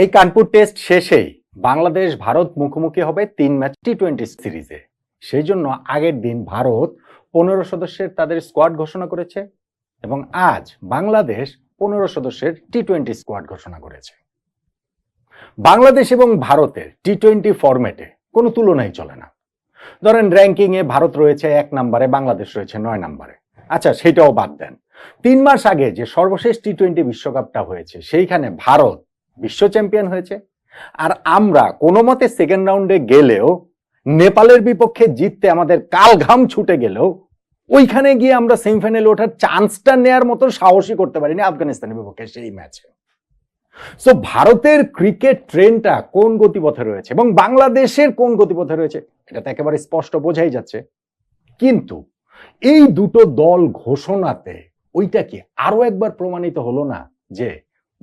এই কানপুর টেস্ট শেষেই বাংলাদেশ ভারত মুখোমুখি হবে তিন ম্যাচ টি টোয়েন্টি সিরিজে। সেই জন্য আগের দিন ভারত পনেরো সদস্যের তাদের স্কোয়াড ঘোষণা করেছে এবং আজ বাংলাদেশ পনেরো সদস্যের টি টোয়েন্টি স্কোয়াড ঘোষণা করেছে। বাংলাদেশ এবং ভারতের টি টোয়েন্টি ফরম্যাটে কোনো তুলনাই চলে না। ধরেন র্যাঙ্কিংয়ে ভারত রয়েছে এক নম্বরে, বাংলাদেশ রয়েছে নয় নম্বরে। আচ্ছা সেটাও বাদ দেন। তিন মাস আগে যে সর্বশেষ টি টোয়েন্টি বিশ্বকাপটা হয়েছে, সেইখানে ভারত বিশ্ব চ্যাম্পিয়ন হয়েছে। আর আমরা কোনো মতে সেকেন্ড রাউন্ডে গেলেও, নেপালের বিপক্ষে জিততে আমাদের কাল ঘাম ছুটে গেলেও, ওইখানে গিয়ে আমরা সেমিফাইনালে ওঠার চান্সটা নেয়ার মতো সাহসী করতে পারিনি আফগানিস্তানের বিপক্ষে সেই ম্যাচে সো ভারতের ক্রিকেট ট্রেনটা কোন গতিপথে রয়েছে এবং বাংলাদেশের কোন গতিপথে রয়েছে, এটা তো একেবারে স্পষ্ট বোঝাই যাচ্ছে। কিন্তু এই দুটো দল ঘোষণাতে ওইটা কি আরও একবার প্রমাণিত হলো না যে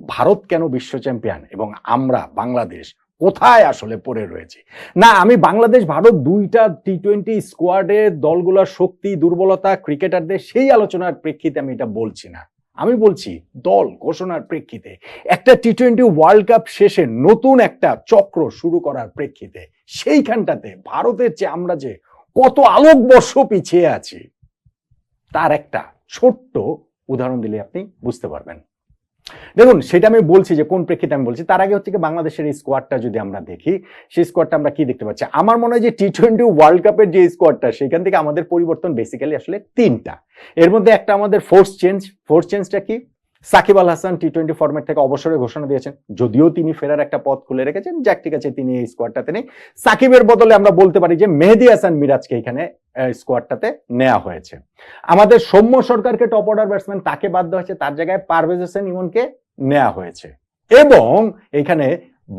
ভারত কেন বিশ্ব চ্যাম্পিয়ন? এবং আমরা, বাংলাদেশ, কোথায় আসলে পড়ে রয়েছে? না, আমি বাংলাদেশ, ভারত দুইটা টি টোয়েন্টি স্কোয়াডের দলগুলোর শক্তি, দুর্বলতা, ক্রিকেটারদের সেই আলোচনার প্রেক্ষিতে আমি এটা বলছি না। আমি বলছি দল ঘোষণার প্রেক্ষিতে। একটা টি টোয়েন্টি ওয়ার্ল্ড কাপ শেষে নতুন একটা চক্র শুরু করার প্রেক্ষিতে। সেইখানটাতে ভারতের চেয়ে আমরা যে কত আলোকবর্ষ পিছিয়ে আছি, তার একটা ছোট্ট উদাহরণ দিলে আপনি বুঝতে পারবেন। দেখুন, সেটা আমি বলছি যে কোন প্রেক্ষিতে আমি বলছি, তার আগে হচ্ছে কি বাংলাদেশের স্কোয়াডটা যদি আমরা দেখি, সেই স্কোয়াডটা আমরা কি দেখতে পাচ্ছি? আমার মনে হয় যে টি টোয়েন্টি ওয়ার্ল্ড কাপের যে স্কোয়াডটা সেখান থেকে আমাদের পরিবর্তন বেসিক্যালি আসলে তিনটা। এর মধ্যে একটা আমাদের ফোর্স চেঞ্জ ফোর্স চেঞ্জটা কি? Shakib Al Hasan T twenty format থেকে অবসরের ঘোষণা দিয়েছেন। যদিও তিনি ফেরার একটা পথ খুলে রেখেছেন, যাক ঠিক আছে, তিনি এই স্কোয়াডটাতে নেই। সাকিবের বদলে আমরা বলতে পারি যে মেহেদি হাসান মিরাজকে এখানে স্কোয়াডটাতে নেওয়া হয়েছে। আমাদের সৌম্য সরকারকে টপ অর্ডার ব্যাটসম্যান তাকে বাদ দেওয়া হয়েছে, তার জায়গায় পারভেজ হোসেন ইমনকে নেওয়া হয়েছে। এবং এখানে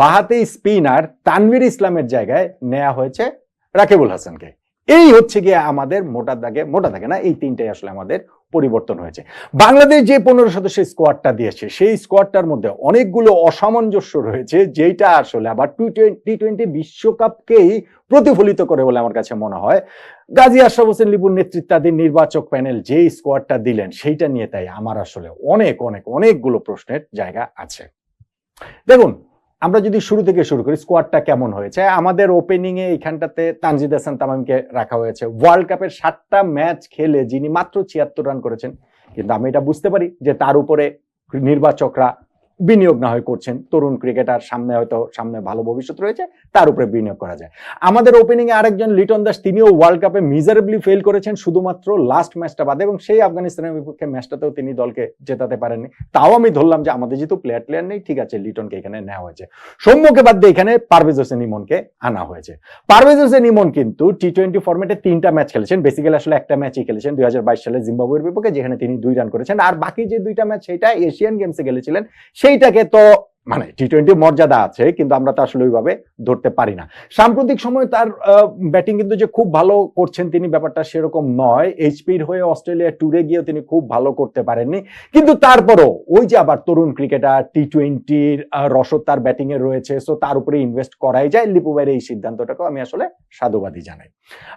বাহাতে স্পিনার তানভীর ইসলামের জায়গায় নেওয়া হয়েছে রাকিবুল হাসানকে। এই হচ্ছে গিয়ে আমাদের মোটা দাগে মোটা দাগে না, এই তিনটাই আসলে আমাদের পরিবর্তন হয়েছে। বাংলাদেশ যে পনেরো সদস্যের স্কোয়াডটা দিয়েছে, সেই স্কোয়াডটার মধ্যে অনেকগুলো অসামঞ্জস্য রয়েছে যেটা আসলে আবার টু টি টোয়েন্টি বিশ্বকাপকেই প্রতিফলিত করে বলে আমার কাছে মনে হয়। গাজী আশরাফ হোসেন লিপুর নেতৃত্বাধীন নির্বাচক প্যানেল যে স্কোয়াডটা দিলেন, সেইটা নিয়ে তাই আমার আসলে অনেক অনেক, অনেকগুলো প্রশ্নের জায়গা আছে। দেখুন আমরা যদি শুরু থেকে শুরু করি স্কোয়াডটা কেমন হয়েছে? আমাদের ওপেনিং এ এখানটাতে তানজিদ হাসান তামামকে রাখা হয়েছে। ওয়ার্ল্ড কাপের সাতটা ম্যাচ খেলে যিনি মাত্র ছিয়াত্তর রান করেছেন, কিন্তু আমি এটা বুঝতে পারি যে তার উপরে নির্বাচকরা বিনিয়োগ না হয় করছেন। তরুণ ক্রিকেটার সামনে হয়তো সামনে ভালো ভবিষ্যৎ রয়েছে, তার উপরে বিনিয়োগ করা যায়। আমাদের ওপেনিং এ আরেকজন লিটন দাস, তিনিও ওয়ার্ল্ড কাপে মিজারেবলি ফেল করেছেন শুধুমাত্র লাস্ট ম্যাচটা বাদে এবং সেই আফগানিস্তানের বিপক্ষে ম্যাচটাতেও তিনি দলকে জেতাতে পারেননি। তাও আমি ধরলাম যে আমাদের যেহেতু প্লেয়ার প্লেয়ার নেই, ঠিক আছে, লিটনকে এখানে নেওয়া হয়েছে। সৌম্যকে বাদ দিয়ে এখানে পারভেজ হোসেন ইমনকে আনা হয়েছে। পারভেজ হোসেন ইমন কিন্তু টি টোয়েন্টি ফর্মেটে তিনটা ম্যাচ খেলেছেন। বেসিক্যালি আসলে একটা ম্যাচই খেলেছেন দুই হাজার বাইশ সালে জিম্বাবুয়ের বিপক্ষে, যেখানে তিনি দুই রান করেছেন। আর বাকি যে দুইটা ম্যাচ সেটা এশিয়ান গেমসে খেলেছিলেন। সেইটাকে তো মানে টি টোয়েন্টি মর্যাদা আছে, কিন্তু আমরা তো আসলে ওইভাবে ধরতে পারি না। সাম্প্রতিক সময় তার ব্যাটিং কিন্তু যে খুব ভালো করছেন তিনি ব্যাপারটা সেরকম নয়। এইচপির হয়ে অস্ট্রেলিয়া ট্যুরে গিয়েও তিনি খুব ভালো করতে পারেননি। কিন্তু তারপরও ওই যে আবার তরুণ ক্রিকেটার টি টোয়েন্টির রসদ তার ব্যাটিং এ রয়েছে সো তার উপরে ইনভেস্ট করাই যায়। লিপুবাইয়ের এই সিদ্ধান্তটাকেও আমি আসলে সাধুবাদী জানাই।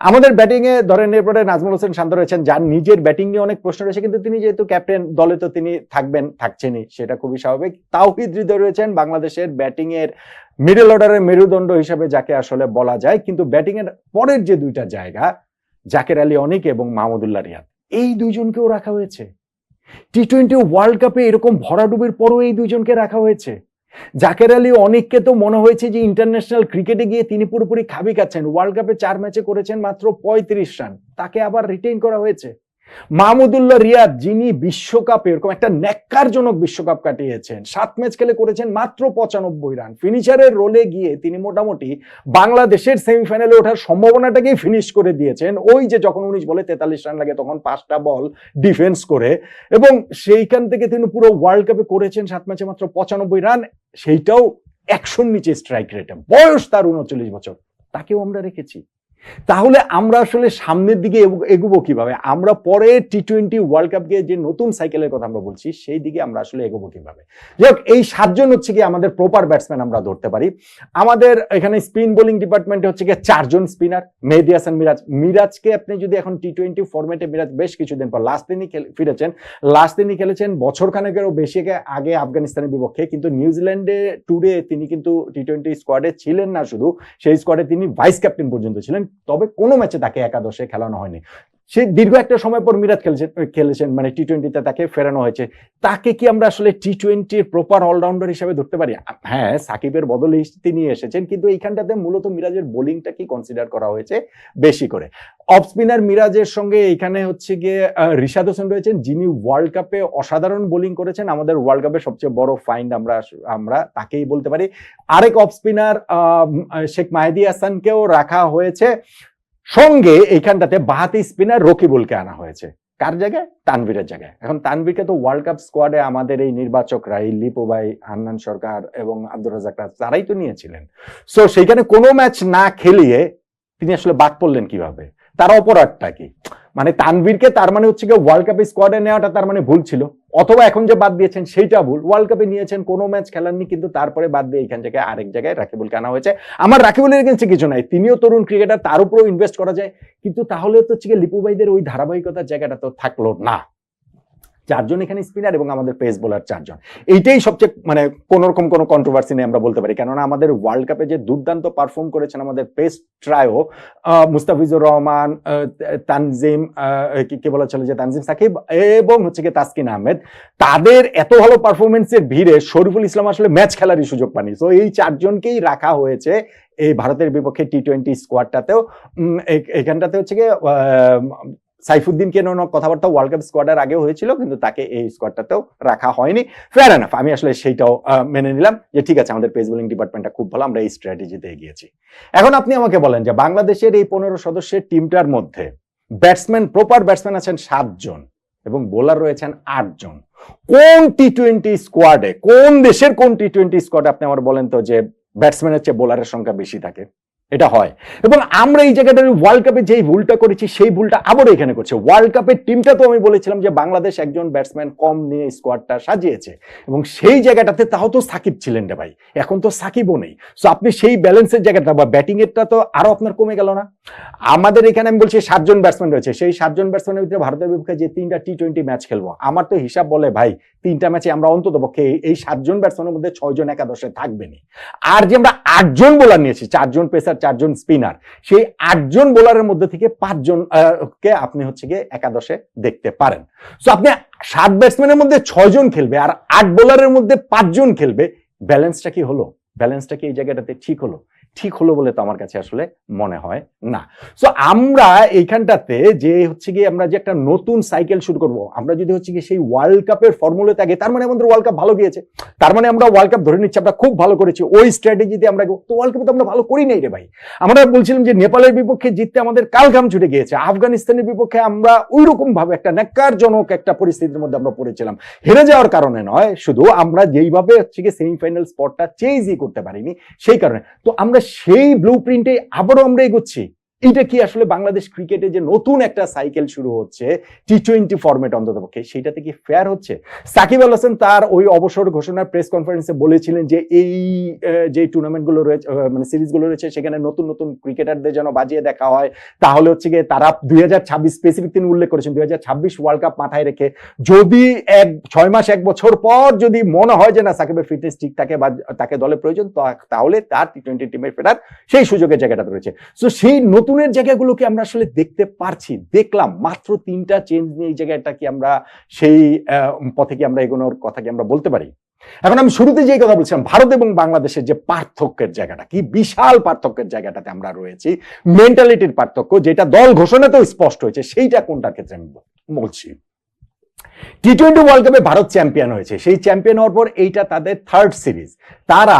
আমাদের ব্যাটিং এ ধরেন এরপরে নাজমুল হোসেন শান্ত রয়েছেন, যার নিজের ব্যাটিং নিয়ে অনেক প্রশ্ন রয়েছে, কিন্তু তিনি যেহেতু ক্যাপ্টেন দলে তো তিনি থাকবেন, থাকছেনই, সেটা খুবই স্বাভাবিক। তাও হৃদয় রয়েছেন বাংলাদেশের ব্যাটিং এর মিডল অর্ডারের মেরুদণ্ড হিসাবে যাকে আসলে বলা যায়। কিন্তু ব্যাটিং এর পরের যে দুইটা জায়গা, জাকের আলী অনিক এবং মাহমুদুল্লাহ রিয়াদ, এই দুইজনকেও রাখা হয়েছে। টি টোয়েন্টি ওয়ার্ল্ড কাপে এরকম ভরাডুবির পরও এই দুইজনকে রাখা হয়েছে। জাকের আলী অনেককে তো মনে হয়েছে যে ইন্টারন্যাশনাল ক্রিকেটে গিয়ে তিনি পুরোপুরি খাবি খাচ্ছেন। ওয়ার্ল্ড কাপে চার ম্যাচে করেছেন মাত্র পঁয়ত্রিশ রান। তাকে আবার রিটেইন করা হয়েছে। মাহমুদুল্লাহ রিয়াদ যিনি বিশ্বকাপে এরকম একটা ন্যাক্কারজনক বিশ্বকাপ কাটিয়েছেন, সাত ম্যাচ খেলে করেছেন মাত্র পঁচানব্বই রান ফিনিশারের রোলে গিয়ে তিনি মোটামুটি বাংলাদেশের সেমিফাইনালে ওঠার সম্ভাবনাটাকেই ফিনিশ করে দিয়েছেন। ওই যে যখন উনিশ বলে তেতাল্লিশ রান লাগে তখন পাঁচটা বল ডিফেন্স করে এবং সেইখান থেকে তিনি পুরো ওয়ার্ল্ড কাপে করেছেন সাত ম্যাচে মাত্র পঁচানব্বই রান সেইটাও একশোর নিচে স্ট্রাইক রেটে বয়স তার উনচল্লিশ বছর। তাকেও আমরা রেখেছি। তাহলে আমরা আসলে সামনের দিকে এগো- এগোবো কীভাবে? আমরা পরে টি টোয়েন্টি ওয়ার্ল্ড কাপকে যে নতুন সাইকেলের কথা আমরা বলছি, সেই দিকে আমরা আসলে এগোবো কীভাবে? যাই এই সাতজন হচ্ছে কি আমাদের প্রপার ব্যাটসম্যান আমরা ধরতে পারি। আমাদের এখানে স্পিন বোলিং ডিপার্টমেন্টে হচ্ছে গিয়ে চারজন স্পিনার মেহেদি হাসান মিরাজ। মিরাজকে আপনি যদি এখন টি টোয়েন্টি ফরম্যাটে মিরাজ বেশ কিছুদিন পর লাস্ট দিনই খেলে- ফিরেছেন। লাস্ট দিনই খেলেছেন বছর খানেকেরও বেশি আগে- আফগানিস্তানের বিপক্ষে, কিন্তু নিউজিল্যান্ডে ট্যুরে তিনি কিন্তু টি টোয়েন্টি স্কোয়াডে ছিলেন না শুধু, সেই স্কোয়াডে তিনি ভাইস ক্যাপ্টেন পর্যন্ত ছিলেন। তবে কোনো ম্যাচে তাকে একাদশে খেলানো হয়নি। সে দীর্ঘ একটা সময় পর মিরাজ খেলেছেন খেলেছেন মানে টি টোয়েন্টিতে তাকে ফেরানো হয়েছে। তাকে কি আমরা আসলে টি টোয়েন্টির প্রপার অলরাউন্ডার হিসেবে ধরতে পারি? হ্যাঁ সাকিবের বদলে তিনি এসেছেন, কিন্তু এইখানটাতে মূলত মিরাজের বোলিংটা কি কনসিডার করা হয়েছে বেশি করে। অফ স্পিনার মিরাজের সঙ্গে এখানে হচ্ছে গিয়ে রিশাদ হোসেন রয়েছেন, যিনি ওয়ার্ল্ড কাপে অসাধারণ বোলিং করেছেন, আমাদের ওয়ার্ল্ড কাপের সবচেয়ে বড় ফাইন্ড আমরা আমরা তাকেই বলতে পারি। আরেক অফ স্পিনার শেখ মাহেদি হাসানকেও রাখা হয়েছে। সঙ্গে এইখানটাতে বাহাতি স্পিনার রকিবুলকে আনা হয়েছে। কার জায়গায়? তানভীরের জায়গায়। এখন তানভীরকে তো ওয়ার্ল্ড কাপ স্কোয়াডে আমাদের এই নির্বাচকরা এই লিপু ভাই হান্নান সরকার এবং আব্দুর রাজাক রাজ, তারাই তো নিয়েছিলেন। সো সেইখানে কোনো ম্যাচ না খেলিয়ে তিনি আসলে বাদ পড়লেন কীভাবে? তার অপরাধটা কি? মানে তানভীরকে তার মানে হচ্ছে গিয়ে ওয়ার্ল্ড কাপে স্কোয়াডে নেওয়াটা তার মানে ভুল ছিল। অথবা এখন যে বাদ দিয়েছেন সেইটা ভুল। ওয়ার্ল্ড কাপে নিয়েছেন, কোনো ম্যাচ খেলাননি, কিন্তু তারপরে বাদ দিয়ে এখান থেকে আরেক জায়গায় রাকিবুলকে কেনা হয়েছে। আমার রাকিবুলের এগেন্সে কিছু নাই। তিনিও তরুণ ক্রিকেটার তার উপরেও ইনভেস্ট করা যায়। কিন্তু তাহলে তো হচ্ছে লিপু ভাইদের ওই ধারাবাহিকতার জায়গাটা তো থাকল না। চারজন এখানে স্পিনার এবং আমাদের পেস বোলার চারজন। এইটাই সবচেয়ে মানে কোন রকম কোনো কন্ট্রোভার্সি নেই আমরা বলতে পারি। কেননা আমাদের ওয়ার্ল্ড কাপে যে দুর্দান্ত পারফর্ম করেছেন আমাদের পেস ট্রায়ো মুস্তাফিজুর রহমান তানজিম কি কি বলা চলে যে তানজিম সাকিব এবং হচ্ছে কি তাসকিন আহমেদ তাদের এত ভালো পারফরমেন্সের ভিড়ে শরীফুল ইসলাম আসলে ম্যাচ খেলারই সুযোগ পানি তো এই চারজনকেই রাখা হয়েছে এই ভারতের বিপক্ষে টি টোয়েন্টি স্কোয়াডটাতেও এখানটাতে হচ্ছে আহ, সাইফুদ্দিনকে নিয়ে কথাবার্তা ওয়ার্ল্ড কাপ স্কোয়াডের আগে হয়েছিল, কিন্তু তাকে এই স্কোয়াডটাতেও রাখা হয়নি। ফেয়ার এনাফ আমি আসলে সেইটাও মেনে নিলাম যে ঠিক আছে, আমাদের পেস বোলিং ডিপার্টমেন্টটা খুব ভালো, আমরা এই স্ট্র্যাটেজিতে এগিয়েছি। এখন আপনি আমাকে বলেন যে বাংলাদেশের এই পনেরো সদস্যের টিমটার মধ্যে ব্যাটসম্যান প্রপার ব্যাটসম্যান আছেন সাতজন এবং বোলার রয়েছেন আটজন। কোন টি টোয়েন্টি স্কোয়াডে কোন দেশের কোন টি টোয়েন্টি স্কোয়াডে আপনি আমার বলেন তো যে ব্যাটসম্যানের চেয়ে বোলারের সংখ্যা বেশি থাকে? এটা হয়। এবং আমরা এই জায়গাটা ওয়ার্ল্ড কাপে যেই ভুলটা করেছি, সেই ভুলটা আবারও এখানে করছে। ওয়ার্ল্ড কাপের টিমটা তো আমি বলেছিলাম যে বাংলাদেশ একজন ব্যাটসম্যান কম নিয়ে স্কোয়াডটা সাজিয়েছে। এবং সেই জায়গাটাতে তাও তো সাকিব ছিলেন রে ভাই। এখন তো সাকিবও নেই। সো আপনি সেই ব্যালেন্সের জায়গাটা বা ব্যাটিং এরটা তো আরও আপনার কমে গেল না? আমাদের এখানে আমি বলছি সাতজন ব্যাটসম্যান রয়েছে। সেই সাতজন ব্যাটসম্যানের ভিতরে ভারতের বিপক্ষে যে তিনটা টি টোয়েন্টি ম্যাচ খেলব, আমার তো হিসাব বলে ভাই, তিনটা ম্যাচে আমরা অন্তত পক্ষে এই- সাতজন ব্যাটসম্যানের মধ্যে ছয়জন একাদশে থাকবেনি আর যে আমরা আটজন বোলার নিয়েছি, চারজন পেসার চারজন স্পিনার সেই আটজন বোলারের মধ্যে থেকে পাঁচজন কে আপনি হচ্ছে গিয়ে একাদশে দেখতে পারেন। সো আপনি সাত ব্যাটসম্যানের মধ্যে ছয়জন খেলবে আর আট বোলারের মধ্যে পাঁচজন খেলবে ব্যালেন্সটা কি হলো? ব্যালেন্সটা কি এই জায়গাটাতে ঠিক হলো? ঠিক হলো বলে তো আমার কাছে আসলে মনে হয় না। সো আমরা এইখানটাতে যে হচ্ছে গিয়ে আমরা যে একটা নতুন সাইকেল শুরু করব, আমরা যদি হচ্ছে গিয়ে সেই ওয়ার্ল্ড কাপের ফর্মুলাতে আগে, তার মানে আমাদের ওয়ার্ল্ড কাপ ভালো গিয়েছে, তার মানে আমরা ওয়ার্ল্ড কাপ ধরে নিচ্ছি, আমরা খুব ভালো করেছি, ওই স্ট্র্যাটেজিতে আমরা তো ওয়ার্ল্ড কাপে তো আমরা ভালো করি নাই রে ভাই। আমরা বলছিলাম যে নেপালের বিপক্ষে জিততে আমাদের কালঘাম ছুটে গিয়েছে, আফগানিস্তানের বিপক্ষে আমরা ওই রকম ভাবে একটা ন্যাক্কারজনক একটা পরিস্থিতির মধ্যে আমরা পড়েছিলাম। হেরে যাওয়ার কারণে নয়, শুধু আমরা যেইভাবে হচ্ছে গিয়ে সেমিফাইনাল স্পটটা চেঞ্জই করতে পারিনি, সেই কারণে। তো আমরা সেই ব্লু প্রিন্টে আবারও আমরা এগোচ্ছি। এটা কি আসলে বাংলাদেশ ক্রিকেটে যে নতুন একটা সাইকেল শুরু হচ্ছে টি টোয়েন্টি ফর্মেট অন্তত পক্ষে সেইটাতে কি ফেয়ার হচ্ছে? সাকিব আল হাসান তার ওই অবসর ঘোষণার প্রেস কনফারেন্সে বলেছিলেন যে এই যে টুর্নামেন্টগুলো রয়েছে মানে সিরিজগুলো রয়েছে, সেখানে নতুন নতুন ক্রিকেটারদের যেন বাজিয়ে দেখা হয়। তাহলে হচ্ছে গিয়ে তারা দুই হাজার ছাব্বিশ স্পেসিফিক তিনি উল্লেখ করেছেন, দুই হাজার ছাব্বিশ ওয়ার্ল্ড কাপ মাথায় রেখে, যদি এক, ছয় মাস, এক বছর পর যদি মনে হয় যে না, সাকিবের ফিটনেস ঠিক থাকে বা তাকে দলে প্রয়োজন তাহলে তার টি টোয়েন্টি টিমে ফেরার সেই সুযোগের জায়গাটা রয়েছে। তো সেই নতুনের জায়গাগুলোকে আমরা আসলে দেখতে পারছি, দেখলাম। মাত্র তিনটা চেঞ্জ নিয়ে এই জায়গাটা কি আমরা সেই পথে কি আমরা এগোনোর কথা কি আমরা বলতে পারি? এখন আমি শুরুতে যেই কথা বলছিলাম, ভারত এবং বাংলাদেশের যে পার্থক্যের জায়গাটা, কি বিশাল পার্থক্যের জায়গাটাতে আমরা রয়েছি। মেন্টালিটির পার্থক্য, যেটা দল ঘোষণাতেও স্পষ্ট হয়েছে, সেইটা কোনটার ক্ষেত্রে আমি বলছি। টি টোয়েন্টি ওয়ার্ল্ড কাপে ভারত চ্যাম্পিয়ন হয়েছে। সেই চ্যাম্পিয়ন হওয়ার পর এইটা তাদের থার্ড সিরিজ তারা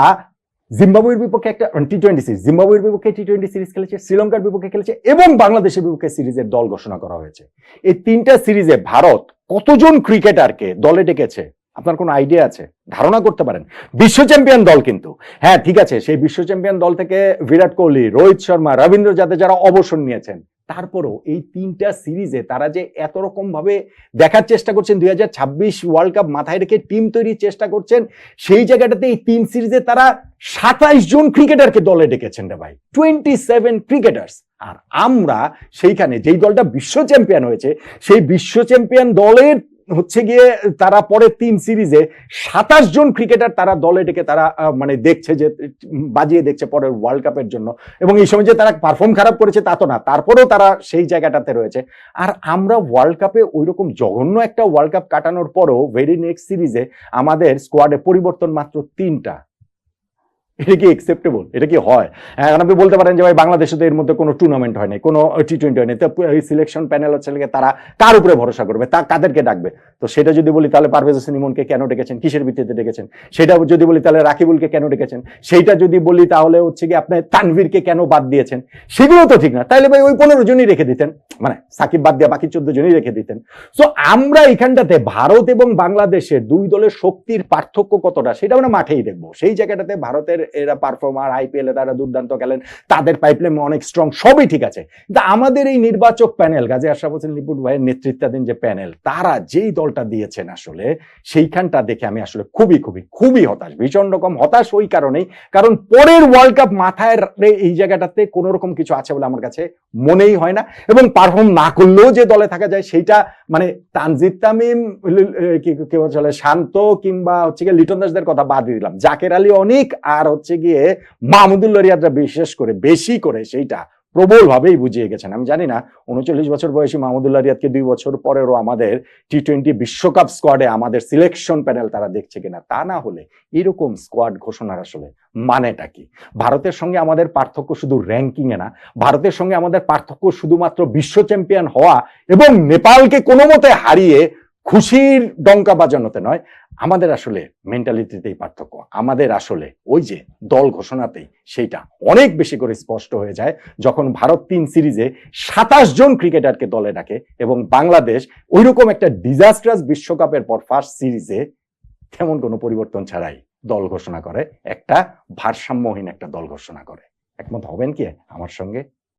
জিম্বাবুয়ের বিপক্ষে একটা টি টোয়েন্টি সিরিজ জিম্বাবুয়ের বিপক্ষে টি টোয়েন্টি সিরিজ খেলেছে, শ্রীলঙ্কার বিপক্ষে খেলেছে এবং বাংলাদেশের বিপক্ষে সিরিজের দল ঘোষণা করা হয়েছে। এই তিনটা সিরিজে ভারত কতজন ক্রিকেটারকে দলে ডেকেছে? আপনার কোনো আইডিয়া আছে? ধারণা করতে পারেন। বিশ্ব চ্যাম্পিয়ন দল কিন্তু। হ্যাঁ ঠিক আছে, সেই বিশ্ব চ্যাম্পিয়ন দল থেকে বিরাট কোহলি, রোহিত শর্মা রবীন্দ্র জাদেজারা অবসর নিয়েছেন তারপরও এই তিনটা সিরিজে তারা যে এত রকমভাবে দেখার চেষ্টা করছেন, দুই হাজার ছাব্বিশ ওয়ার্ল্ড কাপ মাথায় রেখে টিম তৈরির চেষ্টা করছেন, সেই জায়গাটাতে এই তিন সিরিজে তারা সাতাইশ জন ক্রিকেটারকে দলে ডেকেছেন রে ভাই। Twenty seven cricketers. আর আমরা সেইখানে যেই দলটা বিশ্ব চ্যাম্পিয়ন হয়েছে, সেই বিশ্ব চ্যাম্পিয়ন দলের হচ্ছে গিয়ে তারা পরে তিন সিরিজে সাতাশ জন ক্রিকেটার তারা দলে ডেকে তারা মানে দেখছে যে, বাজিয়ে দেখছে পরের ওয়ার্ল্ড কাপের জন্য। এবং এই সময় যে তারা পারফর্ম খারাপ করেছে তা তো না, তারপরেও তারা সেই জায়গাটাতে রয়েছে। আর আমরা ওয়ার্ল্ড কাপে ওই রকম জঘন্য একটা ওয়ার্ল্ড কাপ কাটানোর পরও ভেরি নেক্সট সিরিজে আমাদের স্কোয়াডে পরিবর্তন মাত্র তিনটা। এটা কি একসেপ্টেবল এটা কি হয়? এখন আপনি বলতে পারেন যে ভাই বাংলাদেশে তো এর মধ্যে কোনো টুর্নামেন্ট হয়নি কোনো টি টোয়েন্টি হয়নি তো এই সিলেকশন প্যানেল হচ্ছে তারা কার উপরে ভরসা করবে? তা কাদেরকে ডাকবে? তো সেটা যদি বলি তাহলে পারভেজ হোসেন ইমনকে কেন ডেকেছেন? কিসের ভিত্তিতে ডেকেছেন? সেটা যদি বলি তাহলে রাকিবুলকে কেন ডেকেছেন? সেইটা যদি বলি তাহলে হচ্ছে কি আপনি তানভীরকে কেন বাদ দিয়েছেন? সেগুলো তো ঠিক না। তাহলে ভাই ওই পনেরো জনই রেখে দিতেন। মানে সাকিব বাদ দিয়ে বাকি চোদ্দ জনই রেখে দিতেন। সো আমরা এখানটাতে ভারত এবং বাংলাদেশের দুই দলের শক্তির পার্থক্য কতটা, সেটা আমরা মাঠেই দেখব। সেই জায়গাটাতে ভারতের এরা পারফর্মার আইপিএল তারা দুর্দান্ত খেলেন, তাদের পাইপলাইন অনেক স্ট্রং সবই ঠিক আছে। কিন্তু আমাদের এই নির্বাচক প্যানেল গাজী আশরাফ হোসেন লিপুট ভাইয়ের নেতৃত্বাধীন যে প্যানেল তারা যেই দলটা দিয়েছেন আসলে, সেইখানটা দেখে আমি আসলে খুবই খুবই খুবই হতাশ, ভীষণ রকম হতাশ ওই কারণেই। কারণ পরের ওয়ার্ল্ড কাপ মাথায় এই জায়গাটাতে কোনো রকম কিছু আছে বলে আমার কাছে মনেই হয় না। এবং পারফর্ম না করলেও যে দলে থাকা যায়, সেইটা মানে তানজিদ তামিম কি চলে শান্ত কিংবা হচ্ছে লিটন দাসদের কথা বাদ দিলাম। জাকের আলী অনেক আর হচ্ছে গিয়ে মাহমুদুল্লাহ রিয়াদরা বিশেষ করে বেশি করে সেইটা প্রবল ভাবেই বুঝিয়ে গেছেন। আমি জানি না, উনচল্লিশ বছর বয়সী মাহমুদুল্লাহ রিয়াদকে দুই বছর পরেরও আমাদের টি টোয়েন্টি বিশ্বকাপ স্কোয়াডে আমাদের সিলেকশন প্যানেল তারা দেখছে কিনা, তা না হলে এরকম স্কোয়াড ঘোষণার আসলে মানেটা কি? ভারতের সঙ্গে আমাদের পার্থক্য শুধু র্যাঙ্কিং এ না, ভারতের সঙ্গে আমাদের পার্থক্য শুধুমাত্র বিশ্ব চ্যাম্পিয়ন হওয়া এবং নেপালকে কোনো মতে হারিয়ে খুশির ডঙ্কা বাজানোতে নয়, আমাদের আসলে মেন্টালিটিতেই পার্থক্য। আমাদের আসলে ওই যে দল ঘোষণাতেই সেইটা অনেক বেশি করে স্পষ্ট হয়ে যায় যখন ভারত তিন সিরিজে সাতাশ জন ক্রিকেটারকে দলে ডাকে এবং বাংলাদেশ ওইরকম একটা ডিজাস্ট্রাস বিশ্বকাপের পর ফার্স্ট সিরিজে তেমন কোনো পরিবর্তন ছাড়াই দল ঘোষণা করে, একটা ভারসাম্যহীন একটা দল ঘোষণা করে। একমত হবেন কি আমার সঙ্গে?